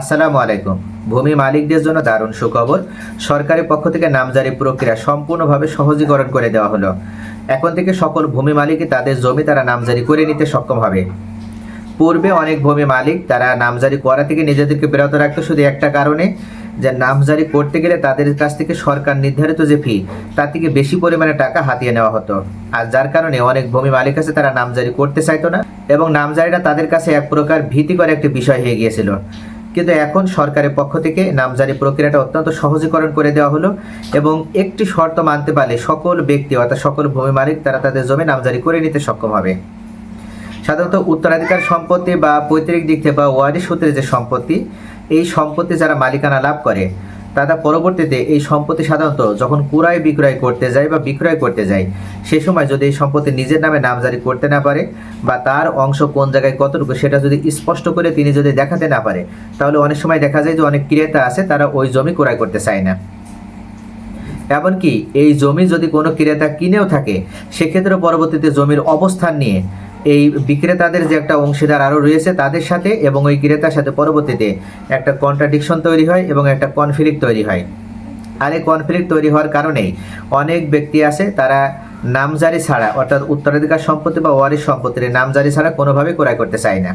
আসসালামু আলাইকুম। ভূমি মালিকদের জন্য দারুণ সুখবর। সরকারের পক্ষ থেকে নামজারি প্রক্রিয়া সম্পূর্ণভাবে সহজীকরণ করে দেওয়া হলো। এখন থেকে সকল ভূমি মালিকই তাদের জমি তারা নামজারি করে নিতে সক্ষম হবে। পূর্বে অনেক ভূমি মালিক তারা নামজারি করা থেকে নিজেদেরকে বিরত রাখতো শুধু একটা কারণে, যে নামজারি করতে গেলে তাদের কাছ থেকে সরকার নির্ধারিত যে ফি তার থেকে বেশি পরিমাণে টাকা হাতিয়ে নেওয়া হতো। আর যার কারণে অনেক ভূমি মালিক আছে তারা নামজারি করতে চাইতো না, এবং নামজারিটা তাদের কাছে এক প্রকার ভীতিকর একটি বিষয় হয়ে গিয়েছিল। কিন্তু এখন সরকারের পক্ষ থেকে নামজারি প্রক্রিয়াটা অত্যন্ত সহজীকরণ করে দেওয়া হলো এবং একটি শর্ত মানতে পারলে সকল ব্যক্তি অর্থাৎ সকল ভূমি মালিক তারা তাদের জমি নামজারি করে নিতে সক্ষম হবে। সাধারণত উত্তরাধিকার সম্পত্তি বা পৈতৃক দিক থেকে বা ওয়ারিশ সূত্রে যে সম্পত্তি, এই সম্পত্তি যারা মালিকানা লাভ করে তারা পরবর্তীতে এই সম্পত্তি সাধারণত যখন ক্রয় বিক্রয় করতে যায় বা বিক্রয় করতে যায়, সে সময় যদি এই সম্পত্তি নিজের নামে নামজারি করতে না পারে বা তার অংশ কোন জায়গায় কতটুকু সেটা যদি স্পষ্ট করে তিনি যদি দেখাতে না পারে, তাহলে অনেক সময় দেখা যায় যে অনেক ক্রেতা আছে, তারা ওই জমি ক্রয় করতে চায় না। এমনকি এই জমি যদি কোনো ক্রেতা কিনেও থাকে সেক্ষেত্রে পরবর্তীতে জমির অবস্থান নিয়ে এই বিক্রেতাদের যে একটা অংশীদার আরও রয়েছে তাদের সাথে এবং ওই ক্রেতার সাথে পরবর্তীতে একটা কন্ট্রাডিকশন তৈরি হয় এবং একটা কনফ্লিক্ট তৈরি হয়। আর এই কনফ্লিক্ট তৈরি হওয়ার কারণে অনেক ব্যক্তি আছে তারা নামজারি ছাড়া, অর্থাৎ উত্তরাধিকার সম্পত্তি বা ওয়ারিশ সম্পত্তির নামজারি ছাড়া কোনোভাবেই ক্রয় করতে চায় না।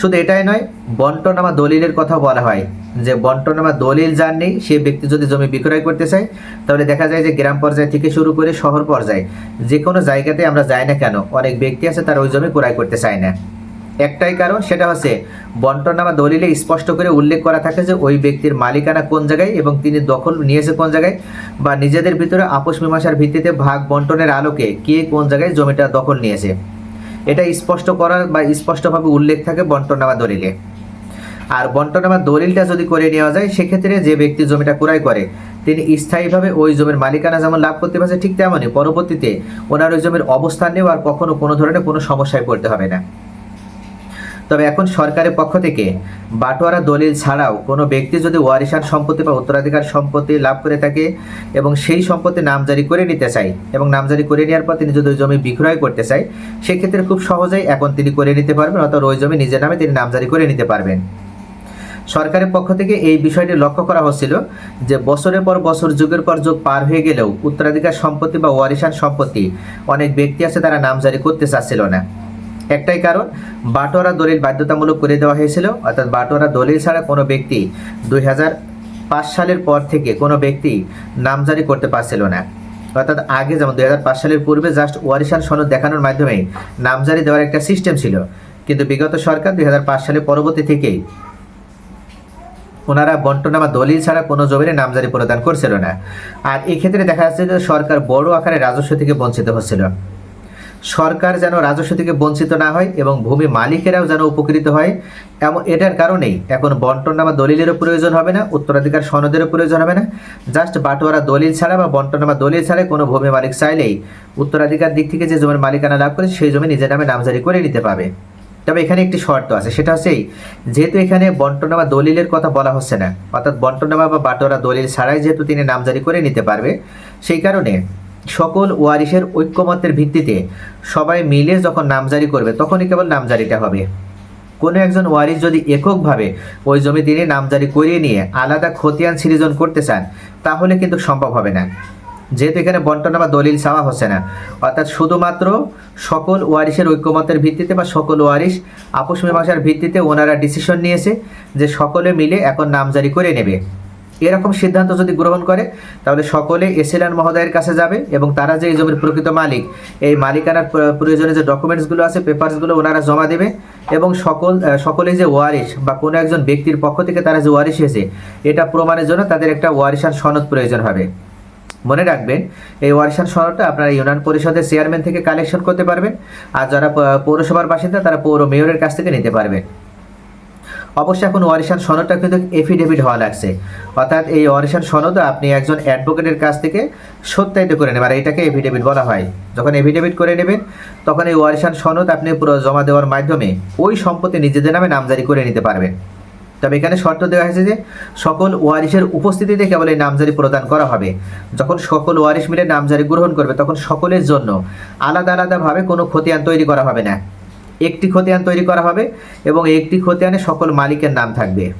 শুধু এটাই নয়, বন্টনামা দলিলের কথা বলা হয় যে বন্টনামা দলিল যার নেই সে ব্যক্তি যদি জমি বিক্রয় করতে চায়, তাহলে দেখা যায় যে গ্রাম পর্যায় থেকে শুরু করে শহর পর্যায়ে, যে কোনো জায়গাতে আমরা যাই না কেন, অনেক ব্যক্তি আছে তারা ওই জমি ক্রয় করতে চায় না। একটাই কারণ, সেটা হচ্ছে বন্টনামা দলিলে স্পষ্ট করে উল্লেখ করা থাকে যে ওই ব্যক্তির মালিকানা কোন জায়গায় এবং তিনি দখল নিয়েছে কোন জায়গায় বা নিজেদের ভিতরে আপোষ মীমাংসার ভিত্তিতে ভাগ বন্টনের আলোকে কে কোন জায়গায় জমিটা দখল নিয়েছে। এটা স্পষ্ট করার বা স্পষ্টভাবে উল্লেখ থাকে বন্টনামা দলিলে। আর বন্টনামা দলিলটা যদি করে নেওয়া যায়, সেক্ষেত্রে যে ব্যক্তি জমিটা ক্রয় করে, তিনি স্থায়ীভাবে ওই জমির মালিকানা যেমন লাভ করতে পারছে ঠিক তেমনই পরবর্তীতে ওনার ওই জমির অবস্থান নিয়েও আর কখনো কোনো ধরনের কোনো সমস্যায় পড়তে হবে না। তবে এখন সরকারের পক্ষ থেকে বাটোয়ারা দলিল ছাড়াও কোনো ব্যক্তি যদি ওয়ারিশান সম্পত্তি বা উত্তরাধিকার সম্পত্তি লাভ করে থাকে এবং সেই সম্পত্তি নামজারি করে নিতে চায় এবং নামজারি করে নেওয়ার পর তিনি যদি ওই জমি বিক্রয় করতে চায়, সেক্ষেত্রে খুব সহজেই এখন তিনি করে নিতে পারবেন, অর্থাৎ ওই জমি নিজের নামে তিনি নামজারি করে নিতে পারবেন। সরকারের পক্ষ থেকে এই বিষয়টি লক্ষ্য করা হচ্ছিল যে বছরের পর বছর, যুগের পর যুগ পার হয়ে গেলেও উত্তরাধিকার সম্পত্তি বা ওয়ারিশান সম্পত্তি অনেক ব্যক্তি আছে তারা নামজারি করতে চাচ্ছিল না। একটাই কারণ, বাটোয়ারা দলিল বাধ্যতামূলক করে দেওয়া হয়েছিল, অর্থাৎ বাটোয়ারা দলিল ছাড়া কোনো ব্যক্তি দুই পাঁচ সালের পর থেকে কোনো ব্যক্তি নামজারি করতে পারছিল না। অর্থাৎ আগে যেমন দু হাজার পাঁচ সালের পূর্বে জাস্ট ওয়ারিশান সনদ দেখানোর মাধ্যমে নামজারি দেওয়ার একটা সিস্টেম ছিল। কিন্তু বিগত সরকার দুই হাজার পাঁচ সালের পরবর্তী থেকেই ওনারা বন্টনামা দলিল ছাড়া কোনো জমিনে নামজারি প্রদান করছিল না। আর এক্ষেত্রে দেখা যাচ্ছে যে সরকার বড় আকারে রাজস্ব থেকে বঞ্চিত হচ্ছিল। সরকার যেন রাজস্ব থেকে বঞ্চিত না হয় এবং ভূমি মালিকেরাও যেন উপকৃত হয়। এমন এটার কারণেই এখন বন্টনামা দলিলেরও প্রয়োজন হবে না, উত্তরাধিকার সনদেরও প্রয়োজন হবে না। জাস্ট বাটোয়ারা দলিল ছাড়া বা বন্টনামা দলিল ছাড়াই কোনো ভূমি মালিক চাইলেই উত্তরাধিকার দিক থেকে যে জমির মালিকানা লাভ করে সেই জমি নিজের নামে নামজারি করে নিতে পাবে। তবে এখানে একটি শর্ত আছে, সেটা হচ্ছে যেহেতু এখানে বন্টনামা দলিলের কথা বলা হচ্ছে না, অর্থাৎ বন্টনামা বা বাটোয়ারা দলিল ছাড়াই যেহেতু তিনি নামজারি করে নিতে পারবে, সেই কারণে সকল ওয়ারিশের ঐক্যমত্যের ভিত্তিতে সবাই মিলে যখন নামজারি করবে, তখনই কেবল নামজারিটা হবে। কোনো একজন ওয়ারিশ যদি এককভাবে ওই জমি তিনি নামজারি করিয়ে নিয়ে আলাদা খতিয়ান সৃজন করতে চান, তাহলে কিন্তু সম্ভব হবে না। যেহেতু এখানে বন্টন বা দলিল চাওয়া হচ্ছে না, অর্থাৎ শুধুমাত্র সকল ওয়ারিশের ঐক্যমতের ভিত্তিতে বা সকল ওয়ারিশ আপোষ মীমাংসার ভিত্তিতে ওনারা ডিসিশন নিয়েছে যে সকলে মিলে এখন নামজারি করে নেবে। এরকম সিদ্ধান্ত যদি গ্রহণ করে, তাহলে সকলে এসএলএন মহোদয়ের কাছে যাবে এবং তারা যে এই জমির প্রকৃত মালিক, এই মালিকানার প্র- প্রয়োজনে যে ডকুমেন্টসগুলো আছে পেপারসগুলো ওনারা জমা দেবে এবং সকল সকলে যে ওয়ারিশ বা কোনো একজন ব্যক্তির পক্ষ থেকে তারা যে ওয়ারিশ হয়েছে, এটা প্রমাণের জন্য তাদের একটা ওয়ারিশান সনদ প্রয়োজন হবে। মনে রাখবেন, এই ওয়ারিশান সনদটা আপনারা ইউনিয়ন পরিষদের চেয়ারম্যান থেকে কালেকশন করতে পারবেন, আর যারা পৌরসভার বাসিন্দা, তারা পৌর মেয়রের কাছ থেকে নিতে পারবেন। অবশ্যই এখন ওয়ারিশান সনদটা কিন্তু এফিডেভিট হওয়া লাগছে। অর্থাৎ এই ওয়ারিশান সনদ আপনি একজন অ্যাডভোকেটের কাছ থেকে সত্যায়িত করে নেবেন, আর এটাকে এফিডেভিট বলা হয়। যখন এফিডেভিট করে নেবেন, তখন এই ওয়ারিশান সনদ আপনি পুরো জমা দেওয়ার মাধ্যমে ওই সম্পত্তি নিজেদের নামে নামজারি করে নিতে পারবেন। তবে এখানে শর্ত দেওয়া হয়েছে যে, সকল ওয়ারিশের উপস্থিতিতে কেবল এই নামজারি প্রদান করা হবে। যখন সকল ওয়ারিশ মিলে নামজারি গ্রহণ করবে, তখন সকলের জন্য আলাদা আলাদাভাবে কোনো খতিয়ান তৈরি করা হবে না। একটি খতিয়ান তৈরি করা হবে এবং একটি খতিয়ানে সকল মালিকের নাম থাকবে।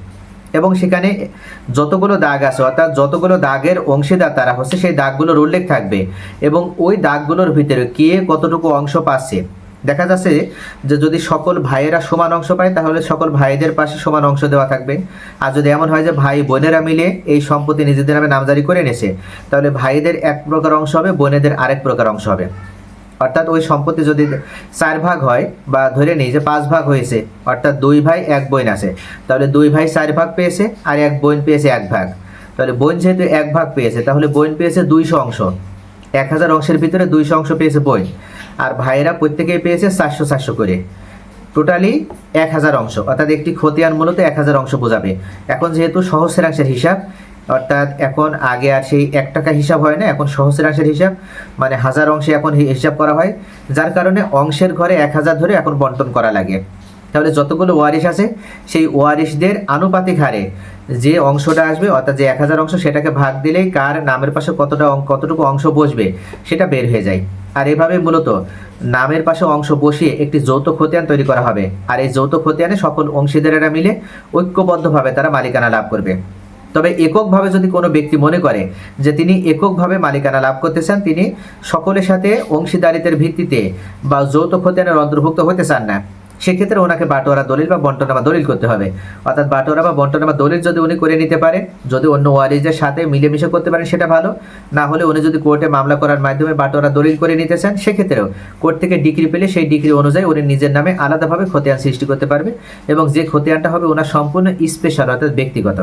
এবং সেখানে যতগুলো দাগ আছে, অর্থাৎ যতগুলো দাগের অংশীদার তারা হচ্ছে, সেই দাগগুলোর উল্লেখ থাকবে। এবং ওই দাগগুলোর ভিতরে কে কতটুকু অংশ পাচ্ছে? দেখা যাচ্ছে যে যদি সকল ভাইয়েরা সমান অংশ পায়, তাহলে সকল ভাইদের পাশে সমান অংশ দেওয়া থাকবে। আর যদি এমন হয় যে ভাই বোনেরা মিলে এই সম্পত্তি নিজেদের নামে নামজারি করে এনেছে, তাহলে ভাইদের এক প্রকার অংশ হবে, বোনেদের আরেক প্রকার অংশ হবে। অর্থাৎ ওই সম্পত্তি যদি চার ভাগ হয় বা ধরে নিই যে পাঁচ ভাগ হয়েছে, অর্থাৎ দুই ভাই এক বোন আছে, তাহলে দুই ভাই চার ভাগ পেয়েছে আর এক বোন পেয়েছে এক ভাগ। তাহলে বোন যেহেতু এক ভাগ পেয়েছে, তাহলে বোন পেয়েছে দুইশো অংশ। এক হাজার অংশের ভিতরে দুইশো অংশ পেয়েছে বোন, আর ভাইয়েরা প্রত্যেকেই পেয়েছে চারশো চারশো করে। টোটালি এক হাজার অংশ, অর্থাৎ একটি খতিয়ান মূলত এক হাজার অংশ বোঝাবে। এখন যেহেতু সহস্রাংশের হিসাব অর্থাৎ এখন আগে আর সেই এক টাকা হিসাব হয় না, এখন সহস্রাংশের হিসাব মানে হাজার অংশে এখন হিসাব করা হয়, যার কারণে অংশের ঘরে এক হাজার ধরে এখন বন্টন করা লাগে। তাহলে যতগুলো ওয়ারিশ আছে, সেই ওয়ারিশদের আনুপাতিক হারে যে অংশটা আসবে, অর্থাৎ যে এক হাজার অংশ, সেটাকে ভাগ দিলেই কার নামের পাশে কতটা কতটুকু অংশ বসবে, সেটা বের হয়ে যায়। আর এভাবে মূলত নামের পাশে অংশ বসিয়ে একটি যৌথ খতিয়ান তৈরি করা হবে। আর এই যৌথ খতিয়ানে সকল অংশীদারেরা মিলে ঐক্যবদ্ধভাবে তারা মালিকানা লাভ করবে। তবে এককভাবে যদি কোনো ব্যক্তি মনে করে যে তিনি এককভাবে মালিকানা লাভ করতে চান তিনি সকলের সাথে অংশীদারিত্বের ভিত্তিতে বা যৌথ খতিয়ানের অন্তর্ভুক্ত হতে চান না, সেক্ষেত্রে ওনাকে বাটোয়ারা দলিল বা বন্টনামা দলিল করতে হবে। অর্থাৎ বাটোয়ারা বা বন্টনামা দলিল যদি উনি করে নিতে পারে যদি অন্য ওয়ারিজদের সাথে মিলেমিশে করতে পারেন, সেটা ভালো। না হলে উনি যদি কোর্টে মামলা করার মাধ্যমে বাটোয়ারা দলিল করে নিতে চান, সেক্ষেত্রেও কোর্ট থেকে ডিগ্রি পেলে সেই ডিগ্রি অনুযায়ী উনি নিজের নামে আলাদাভাবে খতিয়ান সৃষ্টি করতে পারবে এবং যে খতিয়ানটা হবে ওনার সম্পূর্ণ স্পেশাল, অর্থাৎ ব্যক্তিগত।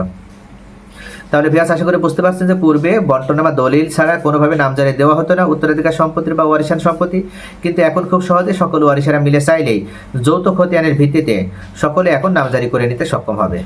তাহলে ভিয়াস আশা করে বুঝতে পারছেন যে পূর্বে বন্টনা বা দলিল ছাড়া কোনোভাবে নামজারি দেওয়া হতো না, উত্তরাধিকার সম্পত্তি বা ওয়ারিশান সম্পত্তি। কিন্তু এখন খুব সহজে সকল ওয়ারিশারা মিলে চাইলেই যৌথ খতিয়ানের ভিত্তিতে সকলে এখন নামজারি করে নিতে সক্ষম হবে।